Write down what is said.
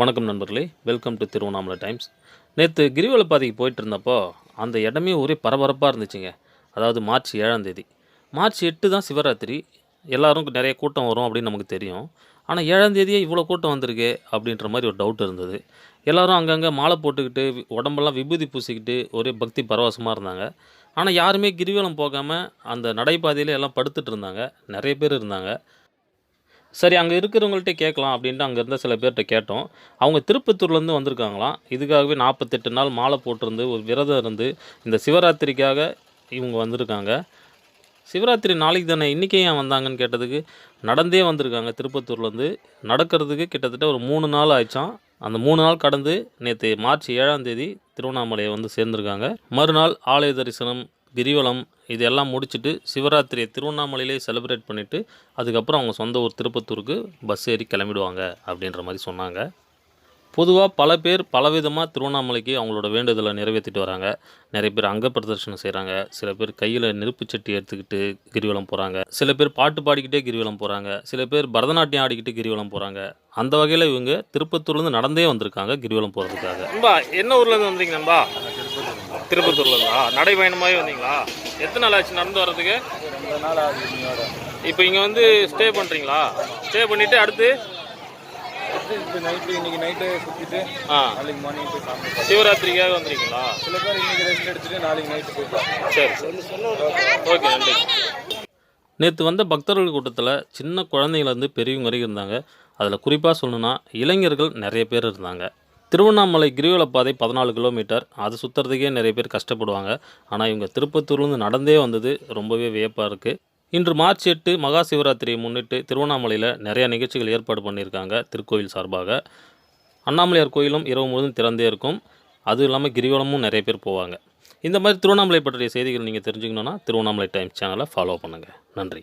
வணக்கம் நண்பர்களே. Welcome to Tiruvannamalai times நேற்று கிரிவலப்பாதைக்கு போயிட்டு இருந்தப்போ அந்த இடமே ஒரே பரபரப்பாக இருந்துச்சுங்க. அதாவது மார்ச் ஏழாம் தேதி. மார்ச் எட்டு தான் சிவராத்திரி. எல்லோரும் நிறைய கூட்டம் வரும் அப்படின்னு நமக்கு தெரியும். ஆனால் ஏழாம் தேதியே இவ்வளோ கூட்டம் வந்திருக்கே அப்படின்ற மாதிரி ஒரு டவுட் இருந்தது. எல்லோரும் அங்கங்கே மாலை போட்டுக்கிட்டு உடம்பெல்லாம் விபூதி பூசிக்கிட்டு ஒரே பக்தி பரவசமாக இருந்தாங்க. ஆனால் யாருமே கிரிவலம் போகாமல் அந்த நடைபாதையில் எல்லாம் படுத்துட்டு இருந்தாங்க. நிறைய பேர் இருந்தாங்க. சரி அங்கே இருக்கிறவங்கள்ட்ட கேட்கலாம் அப்படின்ட்டு அங்கே இருந்த சில பேர்கிட்ட கேட்டோம். அவங்க திருப்பத்தூர்லேருந்து வந்திருக்காங்களாம் இதுக்காகவே நாற்பத்தெட்டு நாள் மாலை போட்டிருந்து ஒரு விரதம் இருந்து இந்த சிவராத்திரிக்காக இவங்க வந்திருக்காங்க. சிவராத்திரி நாளைக்கு தானே இன்றைக்கே ஏன் வந்தாங்கன்னு கேட்டதுக்கு நடந்தே வந்திருக்காங்க திருப்பத்தூர்லேருந்து. நடக்கிறதுக்கு கிட்டத்தட்ட ஒரு மூணு நாள் ஆயிடுச்சோம். அந்த மூணு நாள் கடந்து நேற்று மார்ச் ஏழாம் தேதி திருவண்ணாமலையை வந்து சேர்ந்துருக்காங்க. மறுநாள் ஆலய தரிசனம் கிரிவலம் இதெல்லாம் முடிச்சுட்டு சிவராத்திரியை திருவண்ணாமலையிலே செலிப்ரேட் பண்ணிவிட்டு அதுக்கப்புறம் அவங்க சொந்த ஊர் திருப்பத்தூருக்கு பஸ் ஏறி கிளம்பிடுவாங்க அப்படின்ற மாதிரி சொன்னாங்க. பொதுவாக பல பேர் பலவிதமாக திருவண்ணாமலைக்கு அவங்களோட வேண்டுதலை நிறைவேற்றிட்டு வராங்க. நிறைய பேர் அங்க பிரதர்ஷனம் செய்கிறாங்க சில பேர் கையில் நெருப்பு சட்டி எடுத்துக்கிட்டு கிரிவலம் போகிறாங்க சில பேர் பாட்டு பாடிக்கிட்டே கிரிவலம் போகிறாங்க சில பேர் பரதநாட்டியம் ஆடிக்கிட்டு கிரிவலம் போகிறாங்க அந்த வகையில் இவங்க திருப்பத்தூர்லேருந்து நடந்தே வந்திருக்காங்க கிரிவலம் போகிறதுக்காக நண்பா என்ன ஊர்லேருந்து வந்தீங்க நண்பா? திருப்பத்தூர்லேருந்தா நடைபயணமாகவே வந்தீங்களா? எத்தனை நாள் ஆச்சு நடந்து வர்றதுக்கு? இப்போ இங்கே வந்து ஸ்டே பண்ணுறீங்களா ஸ்டே பண்ணிவிட்டு அடுத்து? இன்னைக்கு நைட்டு சுற்றிட்டு ஆ. நாளைக்கு மார்னிங் போய் சாப்பிட்டு சிவராத்திரிக்காக வந்திருக்கீங்களா? சில பேர் இன்னைக்கு ரெஸ்ட் எடுத்துட்டு நாளைக்கு நைட்டு போய்க்கலாம் சரி ஓகே நன்றி. நேற்று வந்த பக்தர்கள் கூட்டத்தில் சின்ன குழந்தைங்கள்லேருந்து பெரியவங்க வரைக்கும் இருந்தாங்க. அதில் குறிப்பாக சொல்லணும்னா இளைஞர்கள் நிறைய பேர் இருந்தாங்க. திருவண்ணாமலை கிரிவல பாதை பதினாலு கிலோமீட்டர். அது சுற்றுறதுக்கே நிறைய பேர் கஷ்டப்படுவாங்க. ஆனால் இவங்க திருப்பத்தூர்லேருந்து நடந்தே வந்தது ரொம்பவே வியப்பாக இருக்குது இன்று மார்ச் எட்டு மகா சிவராத்திரியை முன்னிட்டு திருவண்ணாமலையில் நிறையா நிகழ்ச்சிகள் ஏற்பாடு பண்ணியிருக்காங்க திருக்கோயில் சார்பாக. அண்ணாமலையார் கோயிலும் இரவு முழுதும் திறந்தே இருக்கும். அதுவும் இல்லாமல் கிரிவலமும் நிறைய பேர் போவாங்க. இந்த மாதிரி திருவண்ணாமலை பற்றிய செய்திகள் நீங்கள் தெரிஞ்சுக்கணுன்னா திருவண்ணாமலை டைம்ஸ் சேனலை ஃபாலோ பண்ணுங்கள் நன்றி.